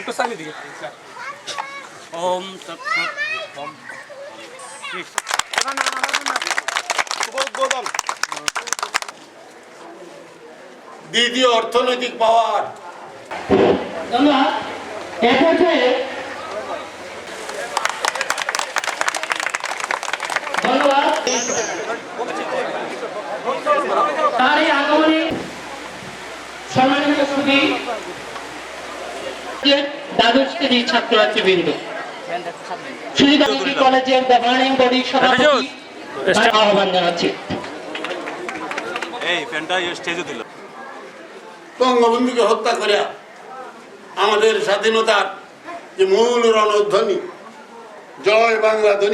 একটু চাবি দিকে। ওম ওম। দ্বিতীয় অর্থনৈতিক পাওয়ার। ধন্যবাদ এ ধন্যবাদ। তারই আগমনে সম্মানিত দ্বাদশ শ্রেণির ছাত্রছাত্রীবৃন্দ। সুবিধা কলেজের গভর্নিং বডির সভাপতি আহ্বান জানাচ্ছি। এই ফ্যানটা স্টেজে দিল বঙ্গবন্ধুকে হত্যা করিয়া আমাদের স্বাধীনতার যে মূল রণধ্বনি জয় বাংলা ধ্বনি